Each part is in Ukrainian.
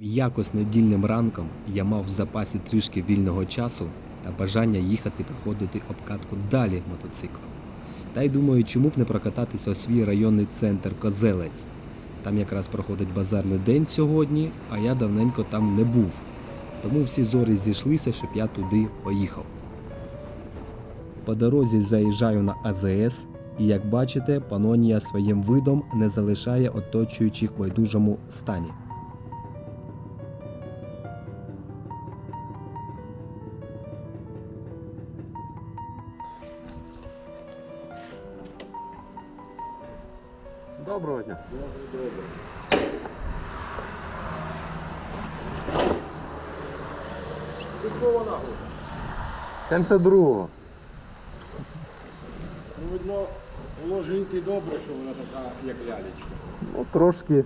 Якось недільним ранком я мав в запасі трішки вільного часу та бажання їхати проходити обкатку далі мотоциклом. Та й думаю, чому б не прокататися у свій районний центр Козелець. Там якраз проходить базарний день сьогодні, а я давненько там не був. Тому всі зорі зійшлися, щоб я туди поїхав. По дорозі заїжджаю на АЗС, і як бачите, Панонія своїм видом не залишає оточуючих байдужому стані. 72-го. Ну, видно, було жінки добре, що вона така, як лялечка. Ну, трошки.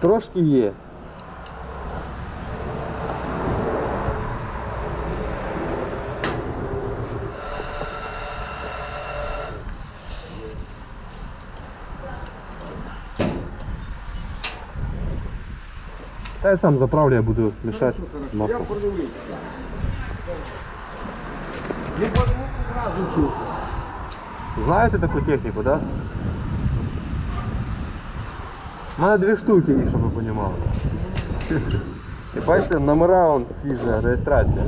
Трошки є. я сам заправлю, я буду мішати Хорошо, Я масло. подивлюся. Не по звуку зразу чути. Знаєте таку техніку, да? У мене дві штуки їх, щоб ви розуміли. І бачите, номера он свіжа, реєстрація.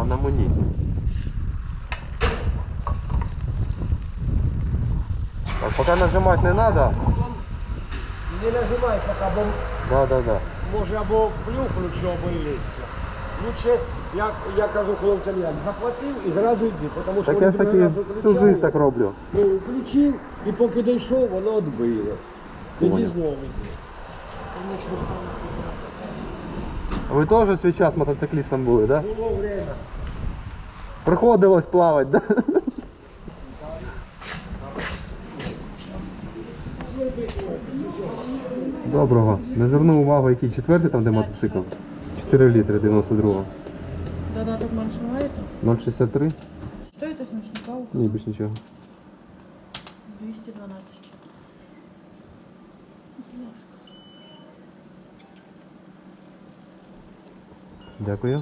А на мені. Так, поки нажимати не треба. Не нажимай так, або Да, да, да. Може або плюхнуть, що обоїться. Лучше, як я кажу хлопцям, як заплатив і зразу йди, тому що Так я ж вони таки всю жизнь так роблю. Ну, включив і поки дійшов, воно відбило. Тоді Понял. знову йди. Конечно, Ви теж свій час мотоциклістом були, да? Було время. Приходилось плавати, да? Доброго. Не звернув увагу, який четвертий там, де мотоцикл. 4 літри 92-го. Додаток менше маєте? 0,63? Що це смачника? Ні, більш нічого. 212. Будь ласка. Дякую.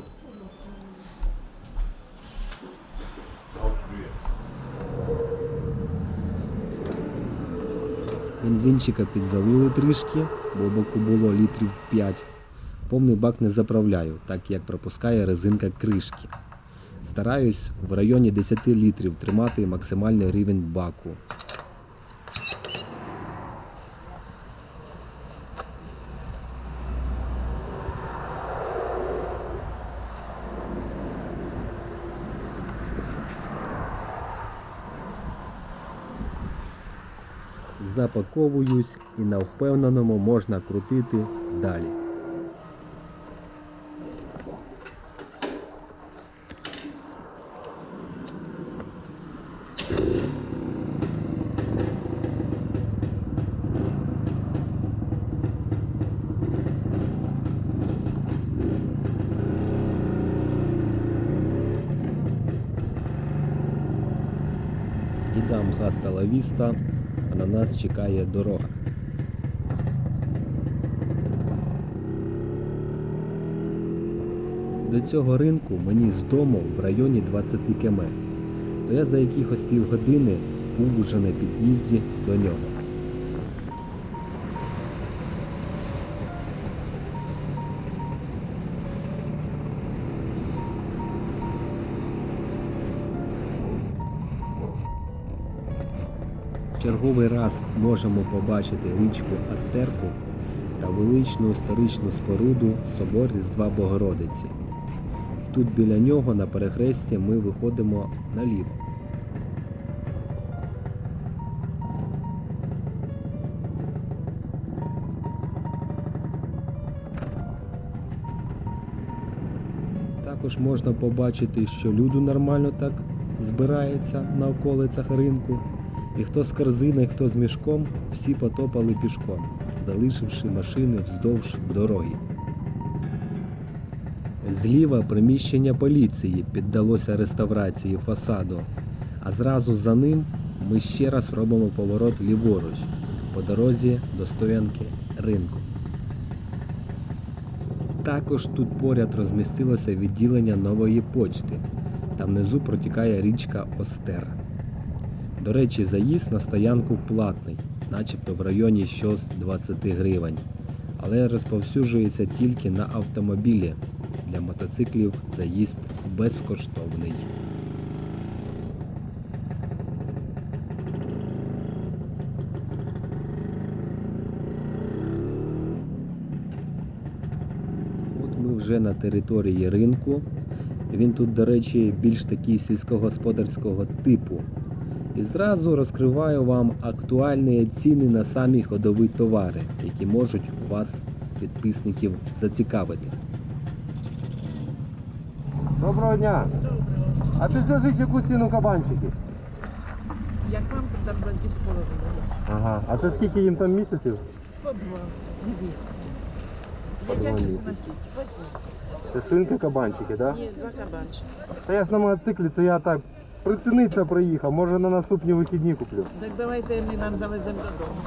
Бензинчика підзалили трішки, бо боку було літрів 5. Повний бак не заправляю, так як пропускає резинка кришки. Стараюсь в районі 10 літрів тримати максимальний рівень баку. Запаковуюсь і на впевненому можна крутити далі. Дідам хаста лавіста, на нас чекає дорога. До цього ринку мені з дому в районі 20 км, то я за якихось півгодини був уже на під'їзді до нього. Черговий раз можемо побачити річку Астерку та величну історичну споруду собор Різдва Богородиці. Тут біля нього на перехресті ми виходимо наліво. Також можна побачити, що люду нормально так збирається на околицях ринку. І хто з корзиною, хто з мішком, всі потопали пішком, залишивши машини вздовж дороги. Зліва приміщення поліції піддалося реставрації фасаду, а зразу за ним ми ще раз робимо поворот ліворуч по дорозі до стоянки ринку. Також тут поряд розмістилося відділення нової почти. Та внизу протікає річка Остер. До речі, заїзд на стоянку платний, начебто в районі щось 20 гривень, але розповсюджується тільки на автомобілі. Для мотоциклів заїзд безкоштовний. От ми вже на території ринку. Він тут, до речі, більш такий сільськогосподарського типу. І зразу розкриваю вам актуальні ціни на самі ходові товари, які можуть у вас, підписників, зацікавити. Доброго дня! А підскажіть, яку ціну кабанчики? Як вам там дві? Ага. А це скільки їм там місяців? По два. Дві. По Як два як їх місяці. носить? Возьміть. Це свинки кабанчики, так? Ні, два кабанчика. Та я ж на мотоциклі, це я так приціниться приїхав, може на наступні вихідні куплю. Так давайте ми вам завеземо додому.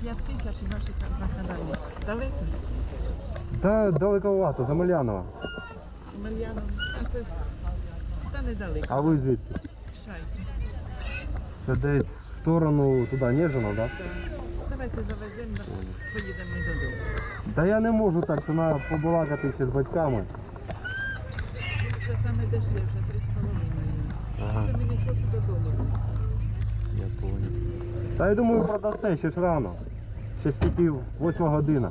П'ять тисяч і ваші закладання. Далеко? Та далековато, за Мальянова. Мар'яном. А це та недалеко. А ви звідки? Шайки. Це десь в сторону туди, Нежино, так? Да? Давайте завеземо, поїдемо ми додому. Та я не можу так, це треба побалакати ще з батьками. Це саме дешевше. Ага, я понял. Та я думаю, продасте, ще ж рано. Ще ж тільки восьма година.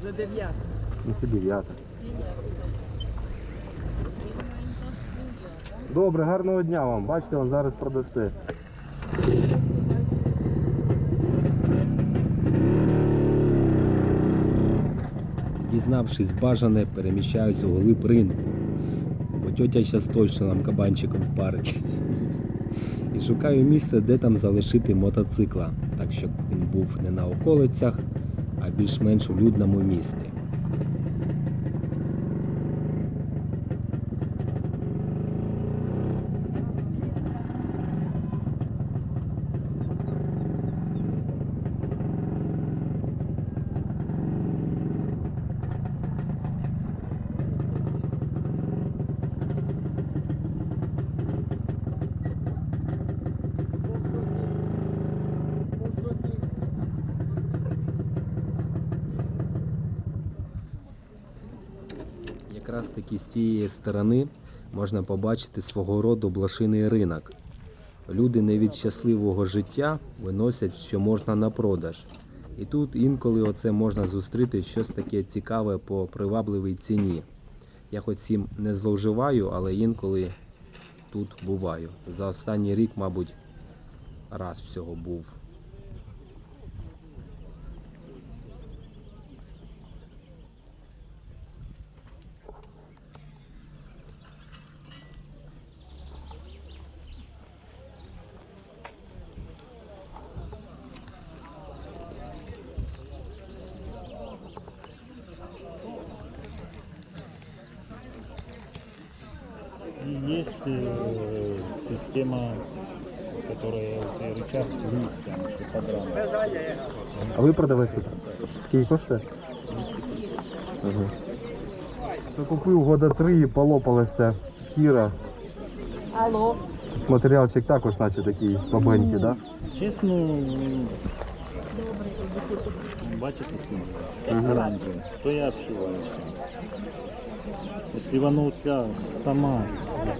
Вже дев'ята. Ну це дев'ята. Добре, гарного дня вам. Бачите, вам зараз продасте. Дізнавшись бажане, переміщаюсь у глиб ринку, бо зараз точно нам кабанчиком впарить. І шукаю місце, де там залишити мотоцикла, так щоб він був не на околицях, а більш-менш у людному місті. Якраз таки з цієї сторони можна побачити свого роду блошиний ринок. Люди не від щасливого життя виносять, що можна на продаж. І тут інколи оце можна зустріти щось таке цікаве по привабливій ціні. Я хоч цим не зловживаю, але інколи тут буваю. За останній рік, мабуть, раз всього був. есть э, система, которая цей рычаг вниз тянет, что подрамывает. А ви продавець тут? Скільки коштує? 250. Ага. То купив года три і полопалася шкіра. Алло. Матеріалчик також наче такий слабенький, так? Чесно, м, бачите, як Ага. оранжевий, то я обшиваю все. Якщо воно ця сама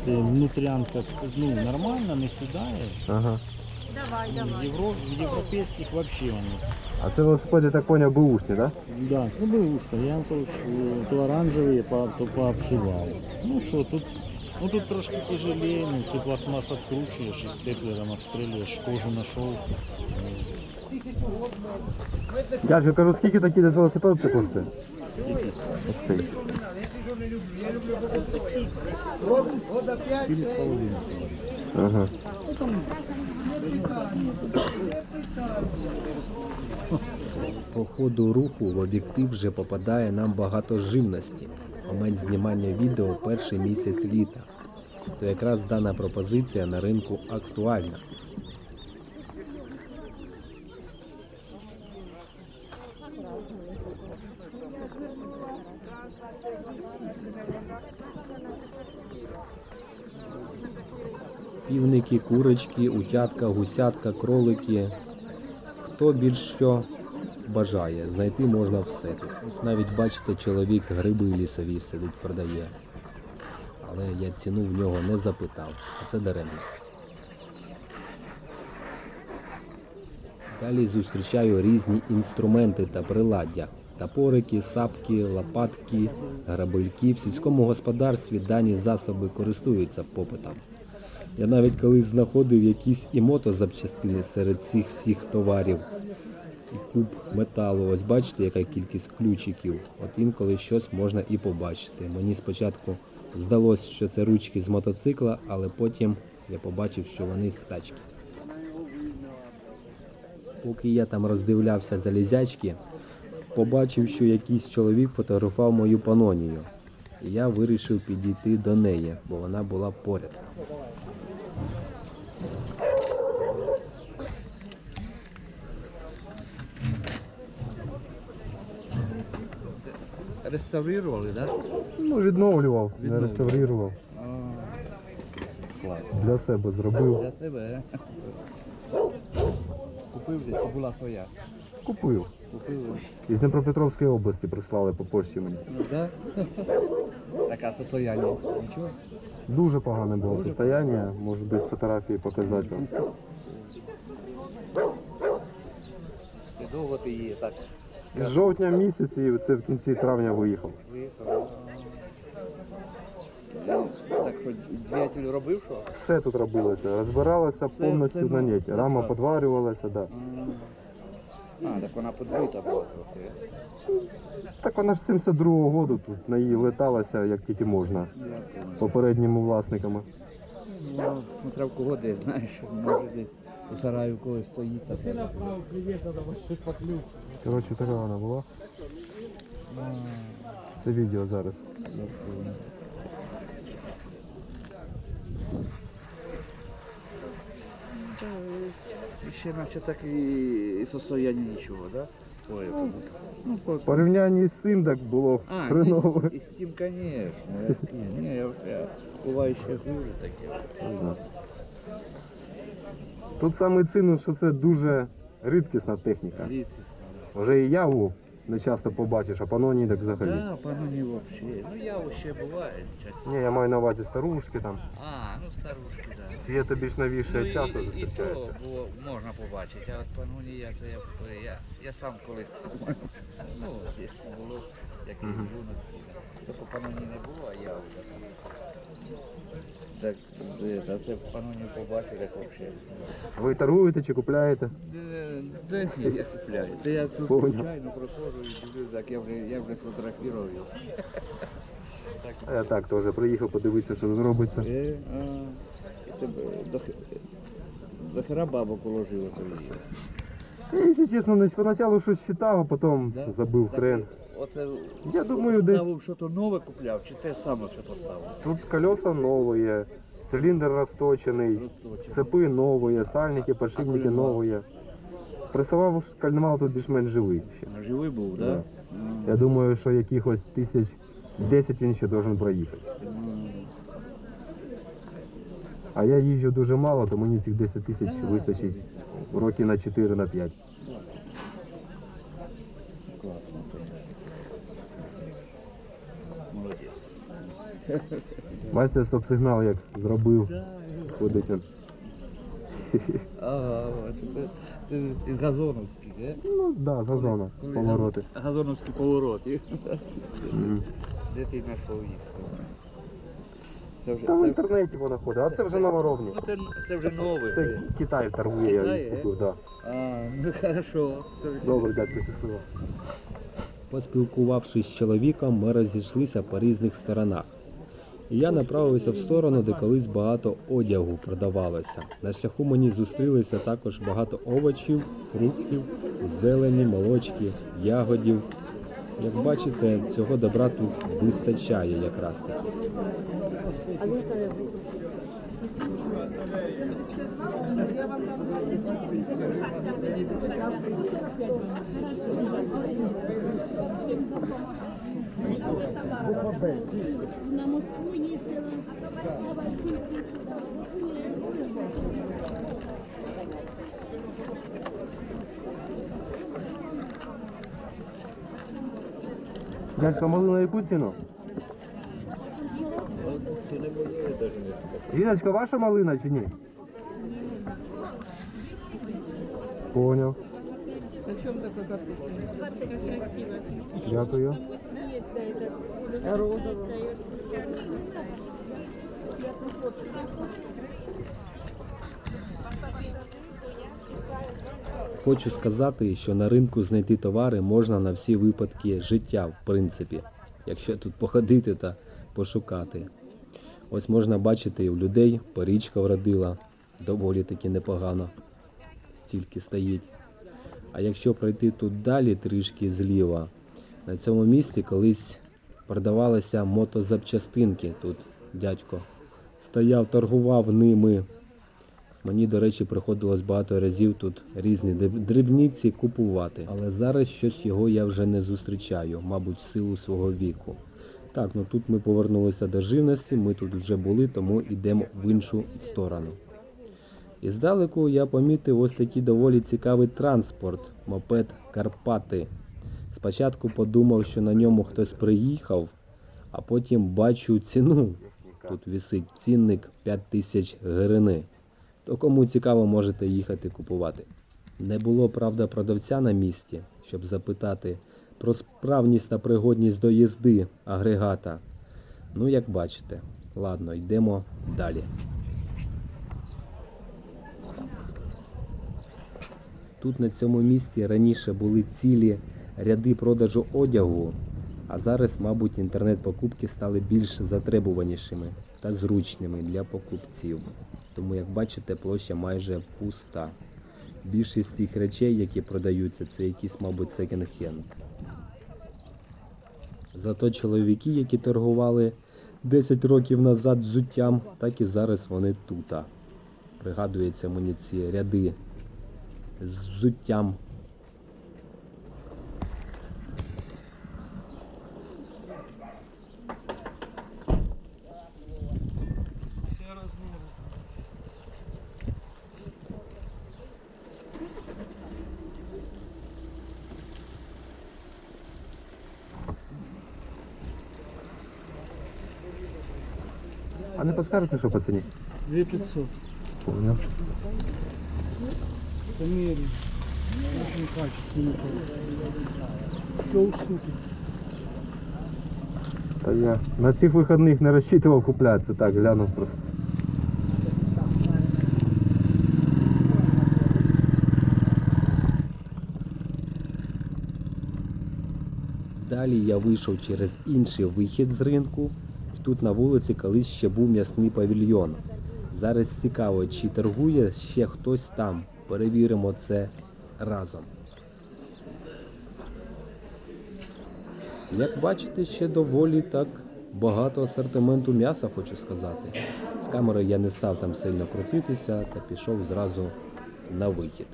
ця внутрянка це, ну, нормально, не сідає, Ага. ну, в, євро, в європейських взагалі воно. А це велосипед, я так поняв, бушні, так? Да, це бушка. Я то, ж, е, то оранжевий, я по, то пообшивав. Ну що, тут, ну тут трошки тяжелее, ну цю пластмас откручуєш і степлером обстрілюєш, кожу знайшов. Я ж кажу, скільки такий десь велосипед це коштує? Ось цей. По ходу руху в об'єктив вже попадає нам багато живності. Момент знімання відео перший місяць літа. То якраз дана пропозиція на ринку актуальна. Півники, курочки, утятка, гусятка, кролики. Хто більш що бажає, знайти можна все тут. Ось навіть бачите, чоловік гриби лісові сидить, продає. Але я ціну в нього не запитав, а це даремно. Далі зустрічаю різні інструменти та приладдя. Топорики, сапки, лопатки, грабельки. В сільському господарстві дані засоби користуються попитом. Я навіть колись знаходив якісь і мотозапчастини серед цих всіх товарів. І куб металу. Ось бачите, яка кількість ключиків. От інколи щось можна і побачити. Мені спочатку здалося, що це ручки з мотоцикла, але потім я побачив, що вони з тачки. Поки я там роздивлявся залізячки, побачив, що якийсь чоловік фотографував мою панонію. І я вирішив підійти до неї, бо вона була поряд. Реставрировали, да? Ну, відновлював, не Відновлював. реставрував. Для себе зробив. Для себе, е? Купив десь, і була своя. Купив. Купив. Із Дніпропетровської області прислали по почті мені. Ну, да? Така состояння. Нічого? Дуже погане було состояние, можу без фотографії показати вам. І довго ти її так З жовтня місяці і це в кінці травня виїхав. виїхав. Ну, Так що двигатель робив, що? Все тут робилося, розбиралося повністю на неті. Рама фарб. подварювалася, да. А, так вона подбита була трохи. Так вона ж з 72-го году тут на її леталася як тільки можна. Попередніми власниками. Ну, смотря в кого десь, знаєш, може десь у сараю когось стоїть. а це- Коротше, така вона була. Це відео зараз. і Ще наче так і состояння нічого, да? По ну, Ну, по... В порівнянні з цим так було А, хреново. і з цим, конечно. Ні, ні, я вже буває ще хуже таке. Тут саме цінно, що це дуже рідкісна техніка. Рідкісна. Вже і яву не часто побачиш, а панонії так взагалі. Да, не вообще. Ну я ще буває часто. Ні, я маю на увазі старушки там. А, ну старушки, да. Ці є то більш новіше Ну, часу і, і то зустрічаються. було, можна побачити, а от пану ніяк, це я, я, я сам колись, ну, десь було, якийсь юності, то по паноні не було, а я вже там. Так, е, та це паноні побачив, як взагалі. Ви торгуєте чи купляєте? Де, де ні, я купляю. Та я тут Понял. звичайно проходжу і дивлюсь, так я вже, я вже фотографував його. А я так теж приїхав подивитися, що тут робиться. Е, а, тебе до, до хера бабок уложило то її. Я, якщо чесно, не- поначалу щось читав, а потім забив хрен. Оце Я думаю, десь- ставив, що то нове купляв, чи те саме, що поставив? Тут колеса нові, циліндр розточений, цепи нові, сальники, подшипники нові. Пресував кальмал тут більш-менш живий ще. Живий був, Да. так? Да? Я думаю, що якихось тисяч 10 він ще должен проїхати. М, А я їжджу дуже мало, то мені цих 10 тисяч Да. вистачить роки на 4 на 5. Класно. Молодець. Бачите, стоп-сигнал як зробив. Ходить він. Ага, от це, із газоновських, де? Ну, да, з зона, повороти. Газоновські повороти. Де ти знайшов їх? Це вже, Та в це, інтернеті вона ходить, а це вже новоровні. ну, це, це вже нове. Це Китай торгує, я Китай, їх е? купив, да. А, ну хорошо. Це вже- Добре, дядько, щасливо. Поспілкувавшись з чоловіком, ми розійшлися по різних сторонах. І я направився в сторону, де колись багато одягу продавалося. На шляху мені зустрілися також багато овочів, фруктів, зелені, молочки, ягодів. Як бачите, цього добра тут вистачає якраз таки. На Москву їздила. Дядька, малина яку ціну? Жіночка, ваша малина чи ні? Поняв. Дякую. Хочу сказати, що на ринку знайти товари можна на всі випадки життя, в принципі, якщо тут походити та пошукати. Ось можна бачити, у людей порічка вродила, доволі таки непогано. Стільки стоїть. А якщо пройти тут далі трішки зліва, на цьому місці колись продавалися мотозапчастинки. Тут дядько стояв, торгував ними. Мені, до речі, приходилось багато разів тут різні дрібниці купувати. Але зараз щось його я вже не зустрічаю, мабуть, в силу свого віку. Так, ну тут ми повернулися до живності, ми тут вже були, тому йдемо в іншу сторону. І здалеку я помітив ось такий доволі цікавий транспорт, мопед Карпати. Спочатку подумав, що на ньому хтось приїхав, а потім бачу ціну. Тут висить цінник 5000 гривень. То кому цікаво, можете їхати купувати. Не було, правда, продавця на місці, щоб запитати про справність та пригодність до їзди агрегата. Ну, як бачите, ладно, йдемо далі. Тут на цьому місці раніше були цілі ряди продажу одягу, а зараз, мабуть, інтернет-покупки стали більш затребуванішими та зручними для покупців. Тому, як бачите, площа майже пуста. Більшість цих речей, які продаються, це якісь, мабуть, секонд-хенд. Зато чоловіки, які торгували 10 років назад взуттям, так і зараз вони тута. Пригадується мені ці ряди з взуттям. А не подскажете, що по ціні? 2500. Поняв. Померим. Очень качественный. Полсутки. Та я на цих вихідних не розчитував куплятися, так глянув просто. Далі я вийшов через інший вихід з ринку. Тут на вулиці колись ще був м'ясний павільйон. Зараз цікаво, чи торгує ще хтось там. Перевіримо це разом. Як бачите, ще доволі так багато асортименту м'яса, хочу сказати. З камерою я не став там сильно крутитися та пішов зразу на вихід.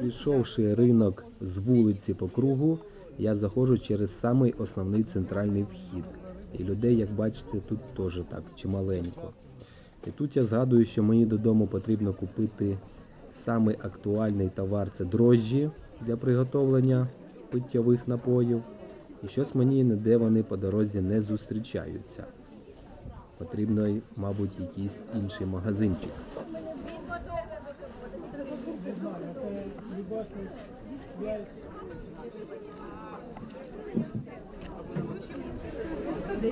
Пішовши ринок з вулиці по кругу, я заходжу через самий основний центральний вхід. І людей, як бачите, тут теж так чималенько. І тут я згадую, що мені додому потрібно купити самий актуальний товар це дрожжі для приготовлення питтєвих напоїв. І щось мені ніде вони по дорозі не зустрічаються. Потрібно, мабуть, якийсь інший магазинчик.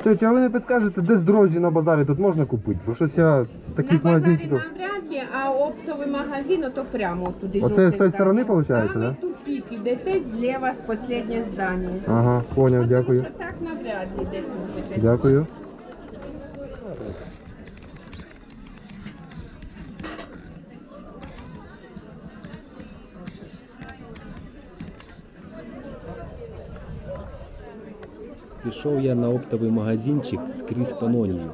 Тетя, а ви не підкажете, де з дрожжі на базарі тут можна купити? Бо щось я таких на базарі магазинчиків. навряд ли, а оптовий магазин, то прямо туди. Оце з тої сторони, виходить, Саме да? тут тупик йдете зліва з останнє здання. Ага, поняв, дякую. Тому що так навряд ли де купите. Дякую. Пішов я на оптовий магазинчик скрізь панонію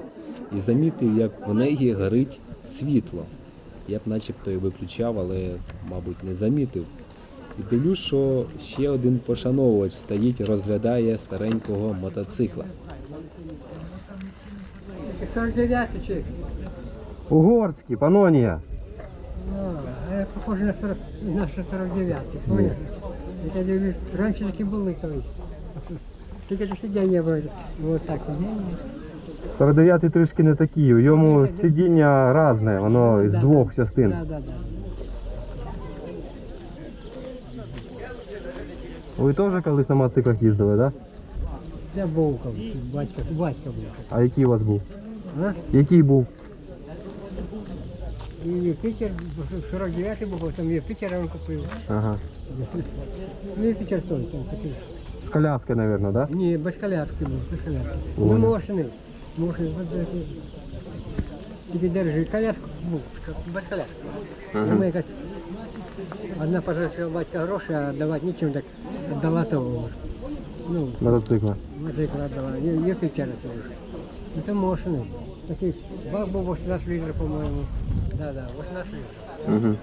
і замітив, як в неї горить світло. Я б начебто і виключав, але, мабуть, не замітив. І дивлюсь, що ще один пошановувач стоїть, розглядає старенького мотоцикла. 49 чи? Угорський, панонія. Ну, а я похоже на 40, на 49, понял? Я дивлюсь, раніше такі були колись. Тільки сидіння. Вот так. 49 трішки не такий, у йому сидіння різне, воно із двох частин. Да, да, да. Ви теж колись на мотоциклах їздили, так? Да? Я був колись, батько, батько був. А який у вас був? А? Який був? І Юпітер, 49 був, там Юпітер він купив. Ага. Ну, Юпітер теж там такий. З коляски, мабуть, да? Ні, без коляски був, без коляски. Ну, Понял. мощний. Мощний, от такий. Тільки держи, коляску був, без коляски. Ага. Тому якась одна пожалуйста, батька гроші, а давати нічим, так віддала того. Ну, Мотоцикла. мотоцикл віддала, є, є печера це вже. Ну, це мощний. Такий, бак був 18 літрів, по-моєму. Да, да, 18 літрів. Угу.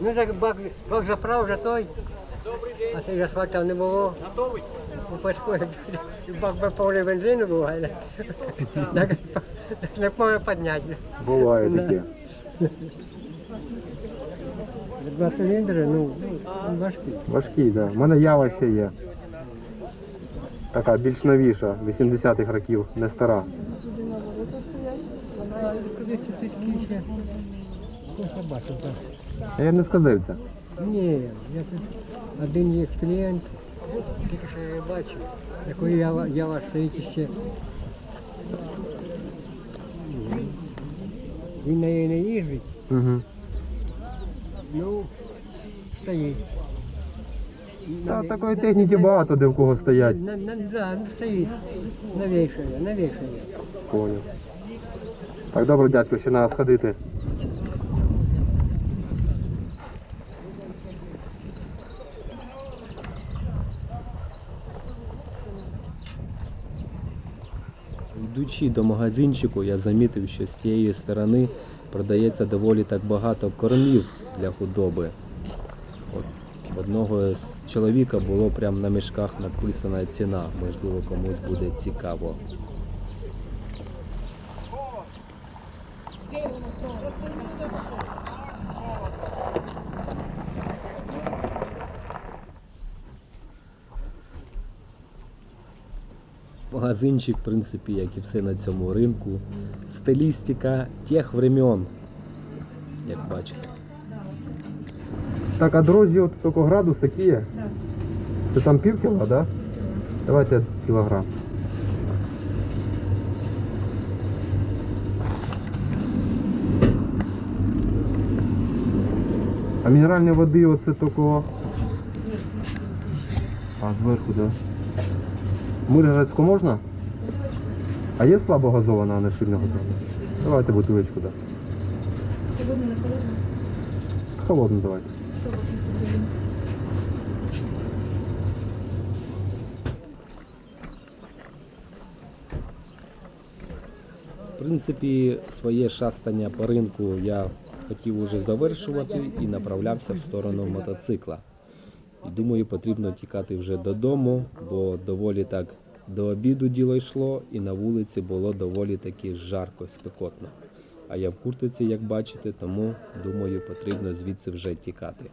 Ну так бак, бак заправ вже той. А цей асфальт там не було. Готовий? Ну, пачку, бак би повний бензину був, але так не можна підняти. Буває таке. Два циліндри, ну, важкі. Важкий, так. Да. У мене ява ще є. Така більш новіша, 80-х років, не стара. Це. Ось я. Я не сказився. Ні, я тут один є клієнт, тільки що я бачив, який я, я вас стоїть ще. Він на неї не їздить, Угу. ну, стоїть. Та На- такої на- техніки на- багато де в кого стоять. На, на, да, стоїть, навішає, навішає. Понял. Так, добре, дядько, ще треба сходити. Йдучи до магазинчику, я замітив, що з цієї сторони продається доволі так багато кормів для худоби. От, одного з чоловіка було прямо на мішках написана ціна, можливо, комусь буде цікаво. Магазинчик, в принципі, як і все на цьому ринку. Стилістика тих времен, як бачите. Так, а дрожжі от тільки градус такі є? Це там пів кіла, да? Давайте кілограм. А мінеральної води оце тільки... А, зверху, да. Миргородську можна? А є слабо газована, а не сильно газована? Давайте бутилочку, да. Сьогодні на холодно. Холодну давайте. 180 гривень. В принципі, своє шастання по ринку я хотів уже завершувати і направлявся в сторону мотоцикла. І думаю, потрібно тікати вже додому, бо доволі так до обіду діло йшло, і на вулиці було доволі таки жарко, спекотно. А я в куртиці, як бачите, тому думаю, потрібно звідси вже тікати.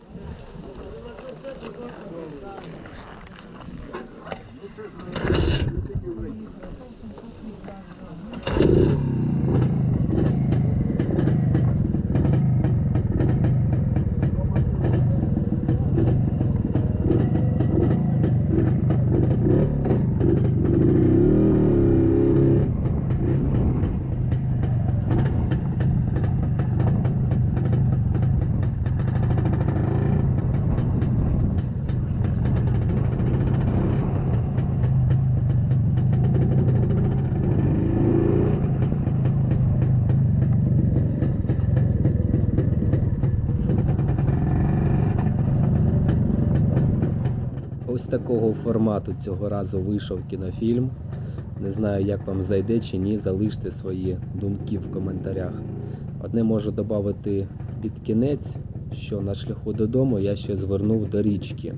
Такого формату цього разу вийшов кінофільм. Не знаю, як вам зайде чи ні, залиште свої думки в коментарях. Одне можу додати під кінець, що на шляху додому я ще звернув до річки.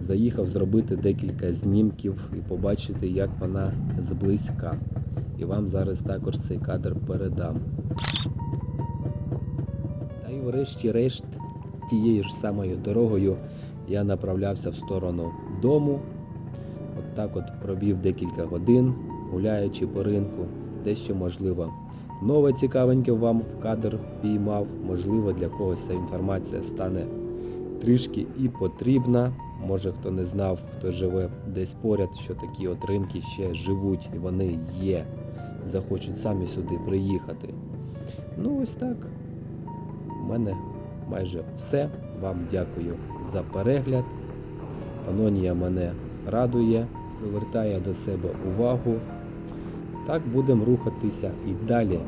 Заїхав зробити декілька знімків і побачити, як вона зблизька. І вам зараз також цей кадр передам. Та й врешті-решт, тією ж самою дорогою я направлявся в сторону дому. От так от провів декілька годин, гуляючи по ринку, дещо можливо. Нове цікавеньке вам в кадр піймав. Можливо, для когось ця інформація стане трішки і потрібна. Може хто не знав, хто живе десь поряд, що такі от ринки ще живуть і вони є. Захочуть самі сюди приїхати. Ну ось так. У мене майже все. Вам дякую за перегляд. Панонія мене радує, привертає до себе увагу. Так будемо рухатися і далі.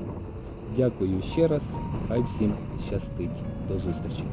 Дякую ще раз. Хай всім щастить. До зустрічі!